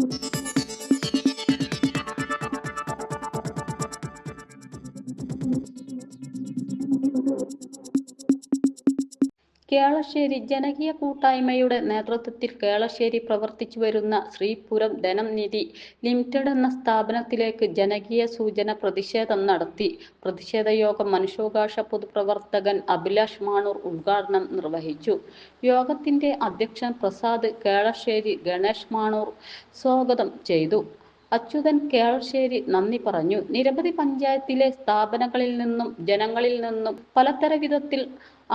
Thank you. Kelassery ജനകീയ കൂട്ടായ്മയുടെ നേതൃത്വത്തിൽ കേളശ്ശേരി പ്രവർത്തിച്ചു വരുന്ന ശ്രീപുരം ധനം നിധി ലിമിറ്റഡ് എന്ന സ്ഥാപനത്തിലേക്ക് ജനകീയ സൂചന പ്രതിഷേധം നടത്തി. പ്രതിഷേധ യോഗം മനുഷ്യാവകാശ പൊതുപ്രവർത്തകൻ അഭിലാഷ് മാണൂർ ഉദ്ഘാടനം നിർവഹിച്ചു. യോഗത്തിന്റെ അധ്യക്ഷൻ പ്രസാദ് കേളശ്ശേരി ഗണേഷ് മാണൂർ സ്വാഗതം ചെയ്തു. അച്യുതൻ കേളശ്ശേരി നന്ദി പറഞ്ഞു. നിരവധി പഞ്ചായത്തിലെ സ്ഥാപനങ്ങളിൽ നിന്നും ജനങ്ങളിൽ നിന്നും പലതര വിധത്തിൽ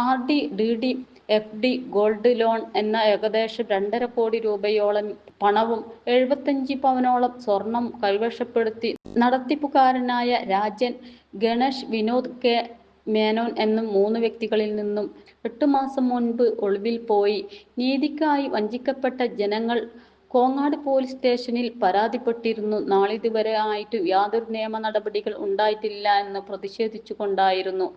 R D D D F D gold loan എന്ന ഏകദേശം രണ്ടര കോടി രൂപയോളം പണവും എഴുപത്തഞ്ച് പവനോളം സ്വർണം കൈവശപ്പെടുത്തി നടത്തിപ്പുകാരനായ രാജൻ ഗണേഷ് വിനോദ് കെ. മേനോൻ എന്ന മൂന്ന് വ്യക്തികളിൽ നിന്നും എട്ട് മാസം മുൻപ് ഒളിവിൽ പോയി. നീതിക്കായി വഞ്ചിക്കപ്പെട്ട ജനങ്ങൾ കോങ്ങാട് പോലീസ് സ്റ്റേഷനിൽ പരാതിപ്പെട്ടിരുന്നു. നാളിതുവരെ ആയിട്ട് യാതൊരു നിയമ നടപടികൾ ഉണ്ടായിട്ടില്ല എന്ന് പ്രതിഷേധിച്ചുകൊണ്ടായിരുന്നു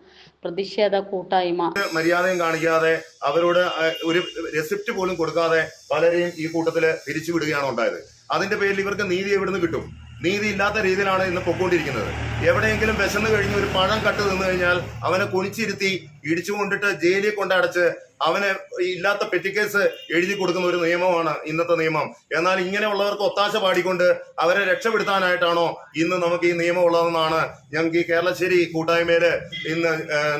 പ്രതിഷേധ കൂട്ടായ്മ. മര്യാദയും കാണിക്കാതെ അവരോട് ഒരു റെസിപ്റ്റ് പോലും കൊടുക്കാതെ പലരെയും ഈ കൂട്ടത്തിൽ പിരിച്ചുവിടുകയാണ് ഉണ്ടായത്. അതിന്റെ പേരിൽ ഇവർക്ക് നീതി എവിടുന്ന് കിട്ടും? നീതി ഇല്ലാത്ത രീതിയിലാണ് ഇന്ന് പൊക്കോണ്ടിരിക്കുന്നത്. എവിടെയെങ്കിലും വിശന്ന് കഴിഞ്ഞ് ഒരു പഴം കട്ട് തിന്നു കഴിഞ്ഞാൽ അവനെ കുനിച്ചിരുത്തി ഇടിച്ചു കൊണ്ടിട്ട് ജയിലിൽ കൊണ്ടടച്ച് അവന് ഇല്ലാത്ത പെറ്റിക്കേസ് എഴുതി കൊടുക്കുന്ന ഒരു നിയമമാണ് ഇന്നത്തെ നിയമം. എന്നാൽ ഇങ്ങനെയുള്ളവർക്ക് ഒത്താശ പാടിക്കൊണ്ട് അവരെ രക്ഷപ്പെടുത്താനായിട്ടാണോ ഇന്ന് നമുക്ക് ഈ നിയമം ഉള്ളതെന്നാണ് ഞങ്ങൾക്ക് ഈ കേരളശ്ശേരി കൂട്ടായ്മയിൽ ഇന്ന്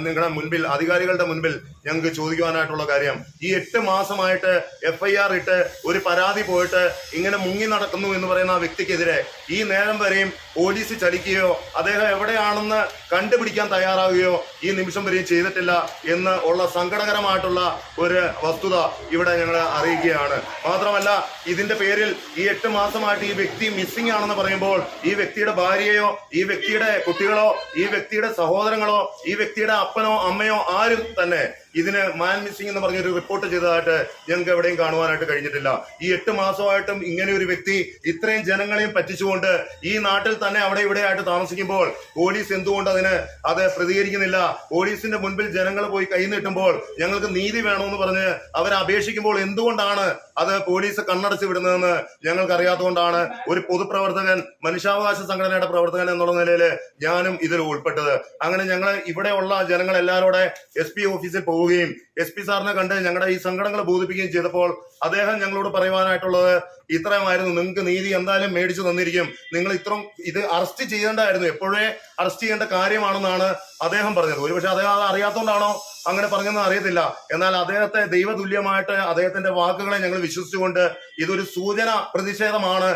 നിങ്ങളുടെ മുൻപിൽ അധികാരികളുടെ മുൻപിൽ ഞങ്ങൾക്ക് ചോദിക്കുവാനായിട്ടുള്ള കാര്യം ഈ എട്ട് മാസമായിട്ട് എഫ് ഐ ആർ ഇട്ട് ഒരു പരാതി പോയിട്ട് ഇങ്ങനെ മുങ്ങി നടക്കുന്നു എന്ന് പറയുന്ന ആ വ്യക്തിക്കെതിരെ ഈ നേരം വരെയും പോലീസ് ചലിക്കുകയോ അദ്ദേഹം എവിടെയാണെന്ന് കണ്ടുപിടിക്കാൻ തയ്യാറാവുകയോ ഈ നിമിഷം വരെയും ചെയ്തിട്ടില്ല എന്ന് ഉള്ള സങ്കടകരമായിട്ടുള്ള ഒരു വസ്തുത ഇവിടെ ഞങ്ങൾ അറിയിക്കുകയാണ്. മാത്രമല്ല ഇതിന്റെ പേരിൽ ഈ എട്ട് മാസമായിട്ട് ഈ വ്യക്തി മിസ്സിംഗ് ആണെന്ന് പറയുമ്പോൾ ഈ വ്യക്തിയുടെ ഭാര്യയോ ഈ വ്യക്തിയുടെ കുട്ടികളോ ഈ വ്യക്തിയുടെ സഹോദരങ്ങളോ ഈ വ്യക്തിയുടെ അപ്പനോ അമ്മയോ ആരും തന്നെ ഇതിന് മാൻ മിസ്സിംഗ് എന്ന് പറഞ്ഞൊരു റിപ്പോർട്ട് ചെയ്തതായിട്ട് ഞങ്ങൾക്ക് എവിടെയും കാണുവാനായിട്ട് കഴിഞ്ഞിട്ടില്ല. ഈ എട്ട് മാസമായിട്ടും ഇങ്ങനെ ഒരു വ്യക്തി ഇത്രയും ജനങ്ങളെയും പറ്റിച്ചുകൊണ്ട് ഈ നാട്ടിൽ തന്നെ അവിടെ ഇവിടെ ആയിട്ട് താമസിക്കുമ്പോൾ പോലീസ് എന്തുകൊണ്ട് അതിന് അത് പ്രതികരിക്കുന്നില്ല? പോലീസിന്റെ മുൻപിൽ ജനങ്ങൾ പോയി കൈ നീട്ടുമ്പോൾ ഞങ്ങൾക്ക് നീതി വേണമെന്ന് പറഞ്ഞ് അവരെ അപേക്ഷിക്കുമ്പോൾ എന്തുകൊണ്ടാണ് അത് പോലീസ് കണ്ണടച്ച് വിടുന്നതെന്ന് ഞങ്ങൾക്ക് അറിയാത്തതുകൊണ്ടാണ് ഒരു പൊതുപ്രവർത്തകൻ മനുഷ്യാവകാശ സംഘടനയുടെ പ്രവർത്തകൻ എന്നുള്ള നിലയിൽ ഞാനും ഇതിൽ ഉൾപ്പെട്ടത്. അങ്ങനെ ഞങ്ങൾ ഇവിടെയുള്ള ജനങ്ങൾ എല്ലാവരോടെ എസ് പി ഓഫീസിൽ പോവുകയും എസ് പി സാറിനെ കണ്ട് ഞങ്ങളുടെ ഈ സങ്കടങ്ങൾ ബോധിപ്പിക്കുകയും ചെയ്തപ്പോൾ അദ്ദേഹം ഞങ്ങളോട് പറയുവാനായിട്ടുള്ളത് ഇത്രയുമായിരുന്നു. നിങ്ങൾക്ക് നീതി എന്തായാലും മേടിച്ചു തന്നിരിക്കും. നിങ്ങൾ ഇത്രയും ഇത് അറസ്റ്റ് ചെയ്യേണ്ടായിരുന്നു എപ്പോഴേ അറസ്റ്റ് ചെയ്യേണ്ട കാര്യമാണെന്നാണ് അദ്ദേഹം പറഞ്ഞത്. ഒരുപക്ഷെ അദ്ദേഹം അത് അറിയാത്തതുകൊണ്ടാണോ അങ്ങനെ പറഞ്ഞെന്ന് അറിയത്തില്ല. എന്നാൽ അദ്ദേഹത്തെ ദൈവതുല്യമായിട്ട് അദ്ദേഹത്തിന്റെ വാക്കുകളെ ഞങ്ങൾ വിശ്വസിച്ചുകൊണ്ട് ഇതൊരു സൂചന പ്രതിഷേധമാണ്.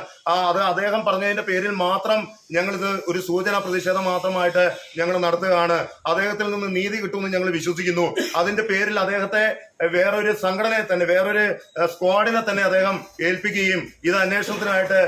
അത് അദ്ദേഹം പറഞ്ഞതിന്റെ പേരിൽ മാത്രം ഞങ്ങൾ ഇത് ഒരു സൂചന പ്രതിഷേധം മാത്രമായിട്ട് ഞങ്ങൾ നടത്തുകയാണ്. അദ്ദേഹത്തിൽ നിന്ന് നീതി കിട്ടുമെന്ന് ഞങ്ങൾ വിശ്വസിക്കുന്നു. അതിന്റെ പേരിൽ അദ്ദേഹത്തെ വേറൊരു സംഘടനയെ തന്നെ വേറൊരു സ്ക്വാഡിനെ തന്നെ അദ്ദേഹം ഏൽപ്പിക്കുകയും ഇത് അന്വേഷണത്തിനായിട്ട്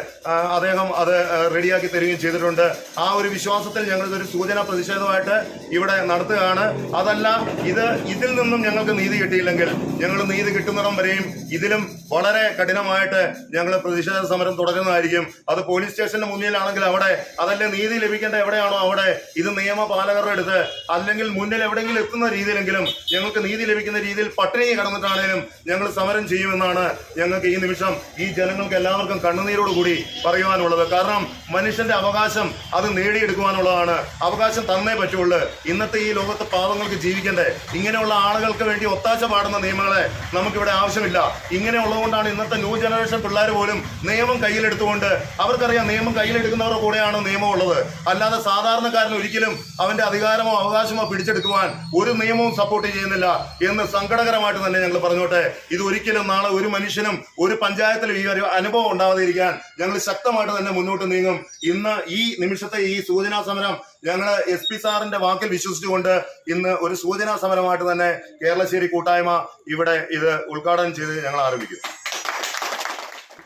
അദ്ദേഹം അത് റെഡിയാക്കി തരികയും ചെയ്തിട്ടുണ്ട്. ആ ഒരു വിശ്വാസത്തിൽ ഞങ്ങൾ ഇതൊരു സൂചന പ്രതിഷേധമായിട്ട് ഇവിടെ നടത്തുകയാണ്. അതല്ല ഇത് ഇതിൽ നിന്നും ഞങ്ങൾക്ക് നീതി കിട്ടിയില്ലെങ്കിൽ ഞങ്ങൾ നീതി കിട്ടുന്നിടം വരെയും ഇതിലും വളരെ കഠിനമായിട്ട് ഞങ്ങൾ പ്രതിഷേധ സമരം തുടരുന്നതായിരിക്കും അത് പോലീസ് സ്റ്റേഷന്റെ മുന്നിലാണെങ്കിൽ അവിടെ അതല്ലേ നീതി ലഭിക്കേണ്ട എവിടെയാണോ അവിടെ ഇത് നിയമപാലകരുടെ അടുത്ത്. അല്ലെങ്കിൽ മുന്നിൽ എവിടെയെങ്കിലും എത്തുന്ന രീതിയിലെങ്കിലും ഞങ്ങൾക്ക് നീതി ലഭിക്കുന്ന രീതിയിൽ പട്ടിണി കടന്നിട്ടാണേലും ഞങ്ങൾ സമരം ചെയ്യുമെന്നാണ് ഞങ്ങൾക്ക് ഈ നിമിഷം ഈ ജനങ്ങൾക്ക് എല്ലാവർക്കും കണ്ണുനീരോടുകൂടി പറയുവാനുള്ളത്. കാരണം മനുഷ്യന്റെ അവകാശം അത് നേടിയെടുക്കുവാനുള്ളതാണ്. അവകാശം തന്നേ പറ്റുള്ളൂ. ഇന്നത്തെ ഈ ലോകത്ത് പാവങ്ങൾക്ക് ജീവിക്കണ്ടേ? ഇങ്ങനെയുള്ള ആളുകൾക്ക് വേണ്ടി ഒത്താശ പാടുന്ന നിയമങ്ങളെ നമുക്കിവിടെ ആവശ്യമില്ല. ഇങ്ങനെയുള്ളതുകൊണ്ടാണ് ഇന്നത്തെ ന്യൂ ജനറേഷൻ പിള്ളേർ പോലും നിയമം കയ്യിലെടുത്തുകൊണ്ട് അവർക്കറിയാം നിയമം കയ്യിലെടുക്കുന്നവരുടെ കൂടെയാണ് നിയമം ഉള്ളത്. അല്ലാതെ സാധാരണക്കാരൻ ഒരിക്കലും അവന്റെ അധികാരമോ അവകാശമോ പിടിച്ചെടുക്കുവാൻ ഒരു നിയമവും സപ്പോർട്ട് ചെയ്യുന്നില്ല എന്ന് സങ്കടകരമായിട്ട് തന്നെ ഞങ്ങൾ പറഞ്ഞോട്ടെ ഇത് ഒരിക്കലും നാളെ ഒരു മനുഷ്യനും ഒരു പഞ്ചായത്തിലും ഈ ഒരു അനുഭവം ഉണ്ടാവാതിരിക്കാൻ ഞങ്ങൾ ശക്തമായിട്ട് തന്നെ മുന്നോട്ട് നീങ്ങും. ഇന്ന് ഈ നിമിഷത്തെ ഈ സൂചനാ സമരം ഞങ്ങൾ എസ് പി സാറിന്റെ വാക്കിൽ വിശ്വസിച്ചുകൊണ്ട് ഇന്ന് ഒരു സൂചനാ സമരമായിട്ട് തന്നെ കേരളശ്ശേരി കൂട്ടായ്മ ഇവിടെ ഇത് ഉദ്ഘാടനം ചെയ്ത് ഞങ്ങൾ ആരംഭിക്കും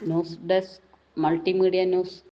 ന്യൂസ് ഡെസ്ക് മൾട്ടിമീഡിയ ന്യൂസ്